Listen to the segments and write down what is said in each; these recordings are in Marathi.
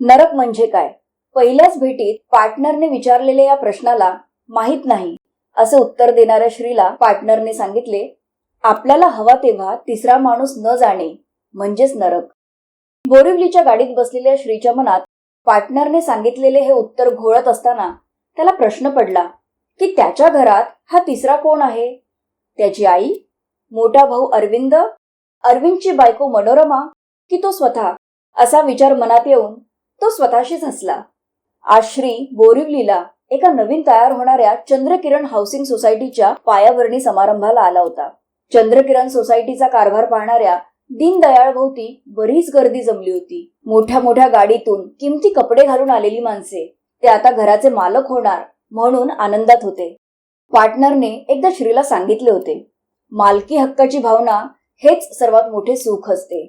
नरक म्हणजे काय? पहिल्याच भेटीत पार्टनरने विचारलेल्या या प्रश्नाला माहीत नाही असं उत्तर देणाऱ्या श्रीला पार्टनरने सांगितले आपल्याला हवा तेव्हा तिसरा माणूस न जाणे म्हणजेच नरक. बोरिवलीच्या गाडीत बसलेल्या श्रीच्या मनात पार्टनरने सांगितलेले हे उत्तर घोळत असताना त्याला प्रश्न पडला की त्याच्या घरात हा तिसरा कोण आहे? त्याची आई? मोठा भाऊ अरविंद? अरविंदची बायको मनोरमा? की तो स्वतः? असा विचार मनात येऊन तो स्वतःशीच हसला. आज श्री बोरिवलीला एका नवीन तयार होणाऱ्या चंद्रकिरण हाऊसिंग सोसायटीच्या पायाभरणी समारंभाला आला होता. चंद्रकिरण सोसायटीचा कारभार पाहणाऱ्या दीनदयाळ भोवती बरीच गर्दी जमली होती. मोठ्या मोठ्या गाडीतून किमती कपडे घालून आलेली माणसे ते आता घराचे मालक होणार म्हणून आनंदात होते. पार्टनरने एकदा श्रीला सांगितले होते मालकी हक्काची भावना हेच सर्वात मोठे सुख असते.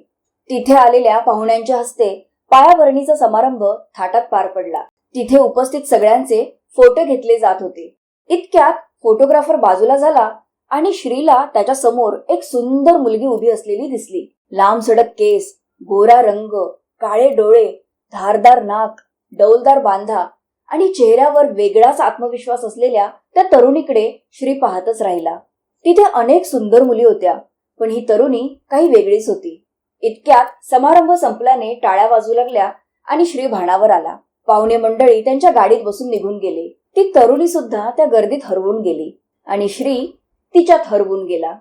तिथे आलेल्या पाहुण्यांच्या हस्ते पायाभरणीचा समारंभ थाटात पार पडला. तिथे उपस्थित सगळ्यांचे फोटो घेतले जात होते. इतक्यात फोटोग्राफर बाजूला झाला आणि श्रीला त्याच्यासमोर एक सुंदर मुलगी उभी असलेली दिसली. लांब सडक केस गोरा रंग काळे डोळे धारदार नाक डौलदार बांधा आणि चेहऱ्यावर वेगळाच आत्मविश्वास असलेल्या त्या तरुणीकडे श्री पाहतच राहिला. तिथे अनेक सुंदर मुली होत्या पण ही तरुणी काही वेगळीच होती. इतक्यात समारंभ संपल्याने टाळ्या वाजू लागल्या आणि श्री भाणावर आला. पाहुणे मंडळी त्यांच्या गाडीत बसून निघून गेले. ती तरुणी सुद्धा त्या गर्दीत हरवून गेली आणि श्री तिच्यात हरवून गेला.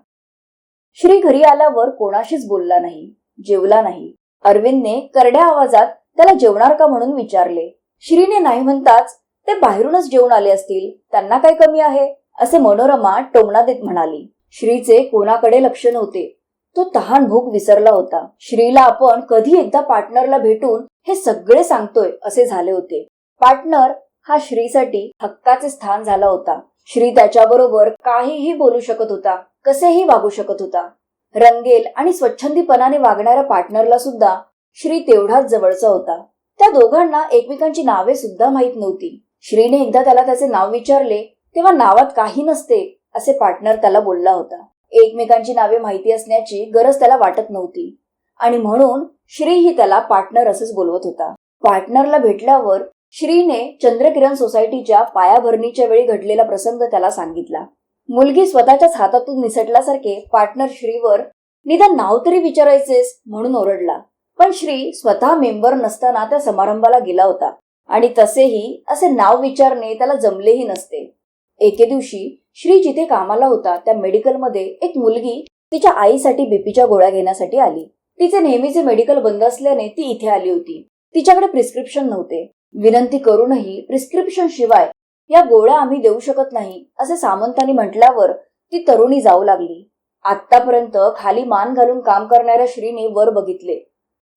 श्री घरी आल्यावर कोणाशीच बोलला नाही जेवला नाही. अरविंदने करड्या आवाजात त्याला जेवणार का म्हणून विचारले. श्रीने नाही म्हणताच ते बाहेरूनच जेवण आले असतील त्यांना काय कमी आहे? असे मनोरमा टोमणा देत म्हणाली. श्रीचे कोणाकडे लक्ष नव्हते. तो तहान भूक विसरला होता. श्रीला आपण कधी एकदा पार्टनरला भेटून हे सगळे सांगतोय असे झाले होते. पार्टनर हा श्रीसाठी हक्काचे स्थान झाला होता. श्री त्याच्याबरोबर काहीही बोलू शकत होता कसेही वागू शकत होता. रंगेल आणि स्वच्छंदीपणाने वागणाऱ्या पार्टनरला सुद्धा श्री तेवढाच जवळचा होता. त्या दोघांना एकमेकांची नावे सुद्धा माहीत नव्हती. श्रीने एकदा त्याला त्याचे नाव विचारले तेव्हा नावात काही नसते असे पार्टनर त्याला बोलला होता. एकमेकांची नावे माहिती असण्याची गरज त्याला वाटत नव्हती. आणि म्हणून श्री ही त्याला पार्टनर असेच बोलवत होता. पार्टनरला भेटल्यावर श्रीने चंद्रकिरण सोसायटीच्या पायाभरणीच्या वेळी घडलेला प्रसंग त्याला सांगितला. मुलगी स्वतःच्याच हातातून निसटल्यासारखे पार्टनर श्रीवर निदान नाव तरी विचारायचेस म्हणून ओरडला. पण श्री स्वतः मेंबर नसताना त्या समारंभाला गेला होता. आणि तसेही असे नाव विचारणे त्याला जमलेही नसते. एके दिवशी श्री जिथे कामाला होता त्या मेडिकलमध्ये एक मुलगी तिच्या आईसाठी बीपीच्या गोळ्या घेण्यासाठी आली. तिचे नेहमीचे मेडिकल बंद असल्याने ती इथे आली होती. तिच्याकडे प्रिस्क्रिप्शन नव्हते. विनंती करूनही प्रिस्क्रिप्शन शिवाय या गोळ्या आम्ही देऊ शकत नाही असे सामंतांनी म्हटल्यावर ती तरुणी जाऊ लागली. आतापर्यंत खाली मान घालून काम करणाऱ्या श्रीने वर बघितले.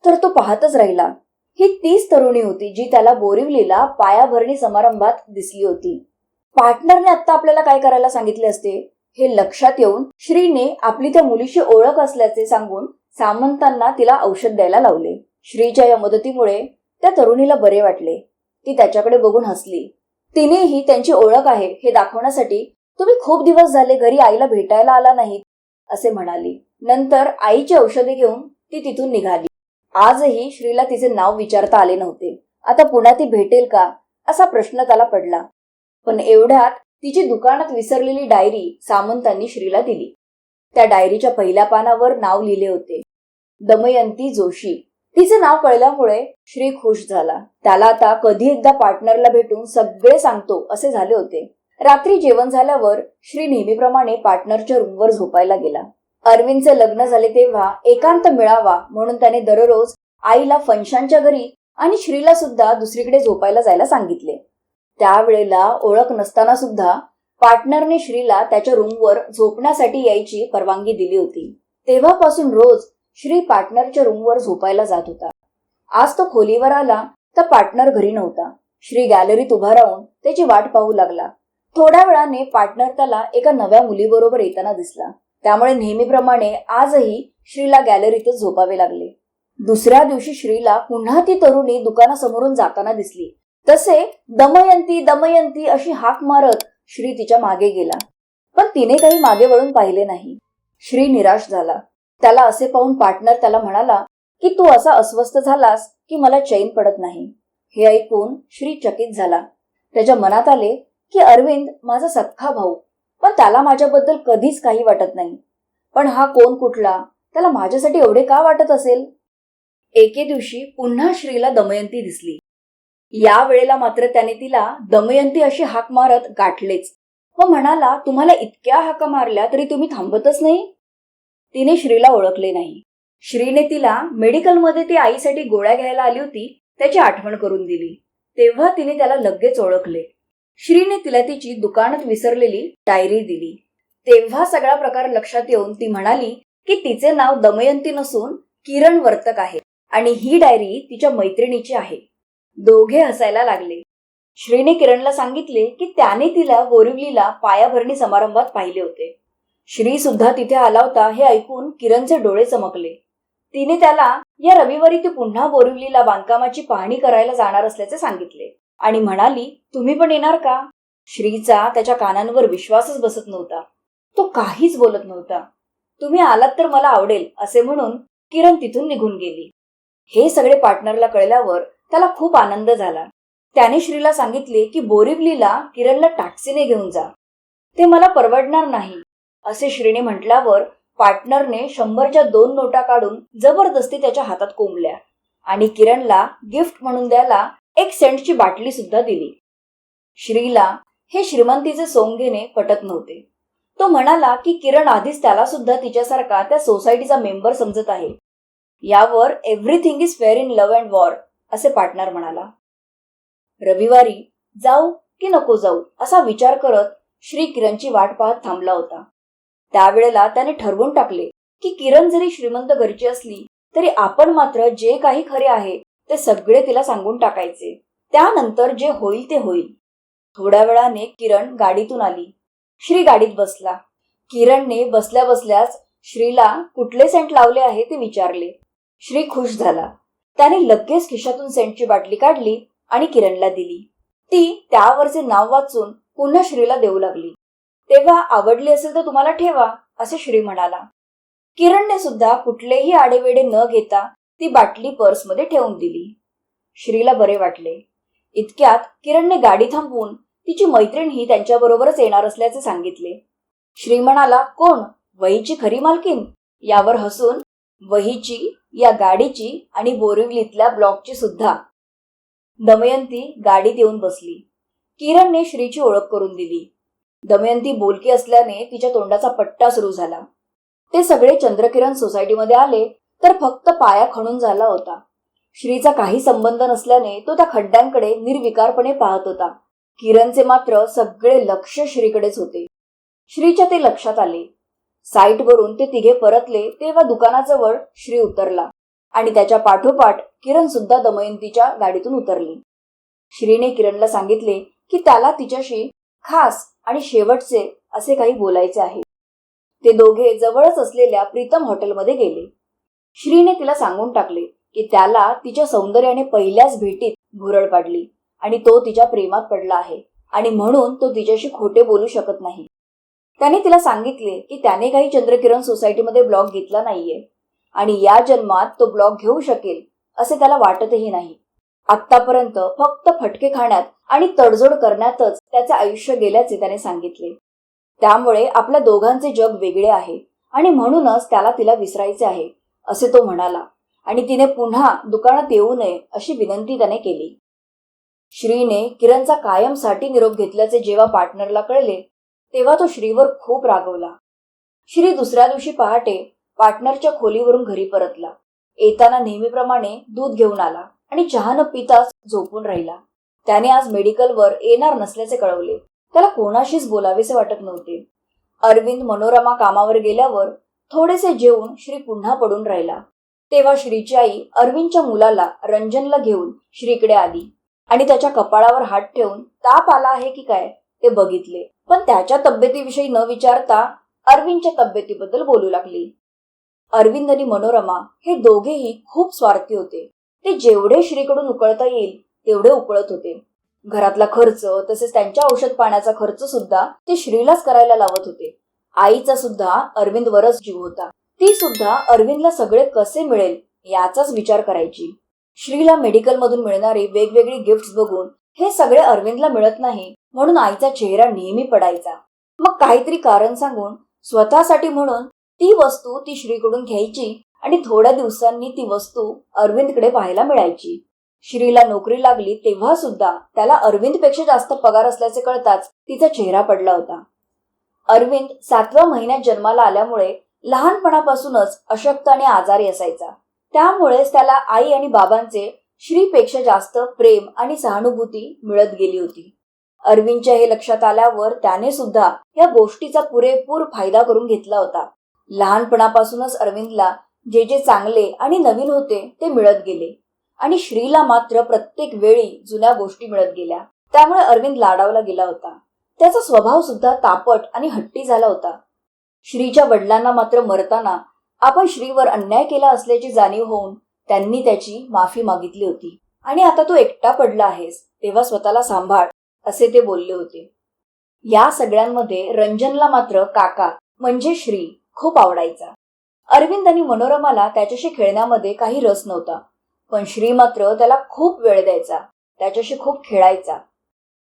तर तो पाहतच राहिला. ही तीच तरुणी होती जी त्याला बोरिवलीला पायाभरणी समारंभात दिसली होती. पार्टनरने आता आपल्याला काय करायला सांगितले असते? हे लक्षात येऊन श्रीने आपली त्या मुलीशी ओळख असल्याचे सांगून सामंतांना तिला औषध द्यायला लावले. श्रीच्या या मदतीमुळे त्या तरुणीला बरे वाटले. ती त्याच्याकडे बघून हसली. तिनेही त्यांची ओळख आहे हे दाखवण्यासाठी तुम्ही खूप दिवस झाले घरी आईला भेटायला आला नाहीत असे म्हणाली. नंतर आईची औषधे घेऊन ती तिथून निघाली. आजही श्रीला तिचे नाव विचारता आले नव्हते. आता पुन्हा ती भेटेल का? असा प्रश्न त्याला पडला. पण एवढ्यात तिची दुकानात विसरलेली डायरी सामंतांनी श्रीला दिली. त्या डायरीच्या पहिल्या पानावर नाव लिहिले होते. दमयंती जोशी. तिचे नाव कळल्यामुळे श्री खुश झाला. त्याला आता कधी एकदा पार्टनरला भेटून सगळे सांगतो असे झाले होते. रात्री जेवण झाल्यावर श्री नेहमीप्रमाणे पार्टनरच्या रूमवर झोपायला गेला. अरविंदचे लग्न झाले तेव्हा एकांत मिळावा म्हणून त्याने दररोज आईला फंशांच्या घरी आणि श्रीला सुद्धा दुसरीकडे झोपायला जायला सांगितले. त्यावेळेला ओळख नसताना सुद्धा पार्टनरने श्रीला त्याच्या रूमवर झोपण्यासाठी यायची परवानगी दिली होती. तेव्हापासून रोज श्री पार्टनरच्या रूमवर झोपायला जात होता. आज तो खोलीवर आला तर पार्टनर घरी नव्हता. श्री गॅलरीत उभा राहून त्याची वाट पाहू लागला. थोड्या वेळाने पार्टनर त्याला एका नव्या मुलीबरोबर येताना दिसला. त्यामुळे नेहमीप्रमाणे आजही श्रीला गॅलरीतच झोपावे लागले. दुसऱ्या दिवशी श्रीला पुन्हा ती तरुणी दुकानासमोरून जाताना दिसली. तसे दमयंती दमयंती अशी हाक मारत श्री तिच्यामागे गेला. पण तिने काही मागे वळून पाहिले नाही. श्री निराश झाला. त्याला असे पाहून पार्टनर त्याला म्हणाला की तू असा अस्वस्थ झालास की मला चैन पडत नाही. हे ऐकून श्री चकित झाला. त्याच्या मनात आले की अरविंद माझा सख्खा भाऊ पण त्याला माझ्याबद्दल कधीच काही वाटत नाही. पण हा कोण कुठला? त्याला माझ्यासाठी एवढे का वाटत असेल? एके दिवशी पुन्हा श्रीला दमयंती दिसली. या वेळेला मात्र त्याने तिला दमयंती अशी हाक मारत गाठलेच. व म्हणाला तुम्हाला इतक्या हाका मारल्या तरी तुम्ही थांबतच नाही? तिने श्रीला ओळखले नाही. श्रीने तिला मेडिकलमध्ये ती आईसाठी गोळ्या घ्यायला आली होती त्याची आठवण करून दिली. तेव्हा तिने त्याला लगेच ओळखले. श्रीने तिला तिची दुकानात विसरलेली डायरी दिली. तेव्हा सगळा प्रकार लक्षात येऊन ती म्हणाली की तिचे नाव दमयंती नसून किरण वर्तक आहे आणि ही डायरी तिच्या मैत्रिणीची आहे. दोघे हसायला लागले. श्रीने किरणला सांगितले की त्याने तिला बोरिवलीला पायाभरणी समारंभात पाहिले होते. श्री सुद्धा तिथे आला होता हे ऐकून किरणचे डोळे चमकले. तिने त्याला या रविवारी ती पुन्हा बोरिवलीला बांधकामाची पाहणी करायला जाणार असल्याचे सांगितले. आणि म्हणाली तुम्ही पण येणार का? श्रीचा त्याच्या कानांवर विश्वासच बसत नव्हता. तो काहीच बोलत नव्हता. तुम्ही आलात तर मला आवडेल असे म्हणून किरण तिथून निघून गेली. हे सगळे पार्टनरला कळल्यावर त्याला खूप आनंद झाला. त्याने श्रीला सांगितले की बोरिवलीला किरणला टॅक्सीने घेऊन जा. ते मला परवडणार नाही. असे श्रीने म्हटल्यावर पार्टनरने शंभरच्या दोन नोटा काढून जबरदस्ती त्याच्या हातात कोंबल्या आणि किरणला गिफ्ट म्हणून द्यायला एक सेंटची बाटली सुद्धा दिली. श्रीला हे श्रीमंतीचे सोंग घेणे पटत नव्हते. तो म्हणाला की किरण आधीच त्याला सुद्धा तिच्यासारखा त्या सोसायटीचा मेंबर समजत आहे. यावर everything is fair in love and war असे पार्टनर म्हणाला. रविवारी जाऊ की नको जाऊ असा विचार करत श्री किरणची वाट पाहत थांबला होता. त्यावेळेला त्याने ठरवून टाकले की किरण जरी श्रीमंत घरची असली तरी आपण मात्र जे काही खरे आहे ते सगळे तिला सांगून टाकायचे. त्यानंतर जे होईल ते होईल. थोड्या वेळाने किरण गाडीतून आली. श्री गाडीत बसला. किरणने बसल्या बसल्याच श्रीला कुठले सेंट लावले आहे ते विचारले. श्री खुश झाला. त्याने लगेच खिशातून सेंटची बाटली काढली आणि किरणला दिली. ती त्यावरचे नाव वाचून पुन्हा श्रीला देऊ लागली. तेव्हा आवडली असेल तर तुम्हाला ठेवा असे श्री म्हणाला. किरणने सुद्धा कुठलेही आडेवेडे न घेता ती बाटली पर्समध्ये ठेवून दिली. श्रीला बरे वाटले. इतक्यात किरणने गाडी थांबवून तिची मैत्रीणही त्यांच्याबरोबरच येणार असल्याचे सांगितले. श्री म्हणाला कोण? वहीची खरी मालकीन यावर हसून वहीची? या गाडीची आणि बोरिवलीतल्या ब्लॉकची सुद्धा. दमयंती गाडीत येऊन बसली. किरणने श्रीची ओळख करून दिली. दमयंती बोलकी असल्याने तिच्या तोंडाचा पट्टा सुरू झाला. ते सगळे चंद्रकिरण सोसायटीमध्ये आले तर फक्त पाया खणून झाला होता. श्रीचा काही संबंध नसल्याने तो त्या खड्ड्यांकडे निर्विकारपणे पाहत होता. किरणचे मात्र सगळे लक्ष श्रीकडेच होते. श्रीच्या ते लक्षात आले. साईटवरून ते तिघे परतले तेव्हा दुकानाजवळ श्री उतरला आणि त्याच्या पाठोपाठ किरण सुद्धा दमयंतीच्या गाडीतून उतरली. श्रीने किरणला सांगितले की त्याला तिच्याशी खास आणि शेवटचे असे काही बोलायचे आहे. ते दोघे जवळच असलेल्या प्रीतम हॉटेलमध्ये गेले. श्रीने तिला सांगून टाकले की त्याला तिच्या सौंदर्याने पहिल्याच भेटीत भुरळ पाडली आणि तो तिच्या प्रेमात पडला आहे आणि म्हणून तो तिच्याशी खोटे बोलू शकत नाही. त्याने तिला सांगितले की त्याने काही चंद्रकिरण सोसायटीमध्ये ब्लॉग घेतला नाहीये. आणि या जन्मात तो ब्लॉग घेऊ शकेल असे त्याला वाटतही नाही. आतापर्यंत फक्त फटके खाण्यात आणि तडजोड करण्यातच त्याचे आयुष्य गेल्याचे त्याने सांगितले. त्यामुळे आपल्या दोघांचे जग वेगळे आहे आणि म्हणूनच त्याला तिला विसरायचे आहे असे तो म्हणाला. आणि तिने पुन्हा दुकानात येऊ नये अशी विनंती त्याने केली. श्रीने किरणचा कायमसाठी निरोप घेतल्याचे जेव्हा पार्टनरला कळले तेव्हा तो श्रीवर खूप रागवला. श्री दुसऱ्या दिवशी पहाटे पार्टनरच्या खोलीवरून घरी परतला. येताना नेहमीप्रमाणे दूध घेऊन आला आणि चहा न पिताच झोपून राहिला. त्याने आज मेडिकलवर येणार नसल्याचे कळवले. त्याला कोणाशीच बोलावेसे वाटत नव्हते. अरविंद मनोरमा कामावर गेल्यावर थोडेसे जेवून श्री पुन्हा पडून राहिला. तेव्हा श्रीची आई अरविंदच्या मुलाला रंजनला घेऊन श्रीकडे आली आणि त्याच्या कपाळावर हात ठेवून ताप आला आहे की काय? ते बघितले. पण त्याच्या तब्येतीविषयी न विचारता अरविंदच्या तब्येतीबद्दल बोलू लागली. अरविंद आणि मनोरमा हे दोघेही खूप स्वार्थी होते. ते जेवढे श्रीकडून उकळता येईल तेवढे उकळत होते. घरातला खर्च तसेच त्यांच्या औषध पाण्याचा खर्च सुद्धा ते श्रीलाच करायला लावत होते. आईचा सुद्धा अरविंदवरच जीव होता. ती सुद्धा अरविंदला सगळे कसे मिळेल याचाच विचार करायची. श्रीला मेडिकलमधून मिळणारी वेगवेगळी गिफ्ट बघून हे सगळे अरविंदला मिळत नाही म्हणून आईचा चेहरा नेहमी पडायचा. मग काहीतरी कारण सांगून स्वतःसाठी म्हणून ती वस्तू ती श्रीकडून घ्यायची आणि थोड्या दिवसांनी ती वस्तू अरविंदकडे पाहायला मिळायची. श्रीला नोकरी लागली तेव्हा सुद्धा त्याला अरविंदपेक्षा जास्त पगार असल्याचे कळताच तिचा चेहरा पडला होता. अरविंद सातव्या महिन्यात जन्माला आल्यामुळे लहानपणापासूनच अशक्त आणि आजारी असायचा. त्यामुळेच त्याला आई आणि बाबांचे श्रीपेक्षा जास्त प्रेम आणि सहानुभूती मिळत गेली होती. अरविंदच्या हे लक्षात आल्यावर त्याने सुद्धा या गोष्टीचा पुरेपूर फायदा करून घेतला होता. लहानपणापासूनच अरविंदला जे जे चांगले आणि नवीन होते ते मिळत गेले आणि श्रीला मात्र प्रत्येक वेळी जुन्या गोष्टी मिळत गेल्या. त्यामुळे अरविंद लाडावला गेला होता. त्याचा स्वभाव सुद्धा तापट आणि हट्टी झाला होता. श्रीच्या वडिलांना मात्र मरताना आपण श्रीवर अन्याय केला असल्याची जाणीव होऊन त्यांनी त्याची माफी मागितली होती. आणि आता तू एकटा पडला आहेस तेव्हा स्वतःला सांभाळ असे ते बोलले होते. या सगळ्यांमध्ये रंजनला मात्र काका म्हणजे श्री खूप आवडायचा. अरविंद आणि मनोरमाला त्याच्याशी खेळण्यामध्ये काही रस नव्हता. पण श्री मात्र त्याला खूप वेळ द्यायचा त्याच्याशी खूप खेळायचा.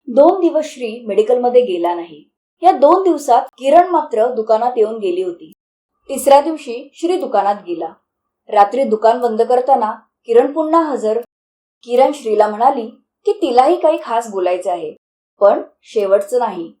दोन दिवस श्री मेडिकलमध्ये गेला नाही. या दोन दिवसात किरण मात्र दुकानात येऊन गेली होती. तिसऱ्या दिवशी श्री दुकानात गेला. रात्री दुकान बंद करताना किरण पुन्हा हजर. किरण श्रीला म्हणाली की तिलाही काही खास बोलायचे आहे पण शेवटचं नाही.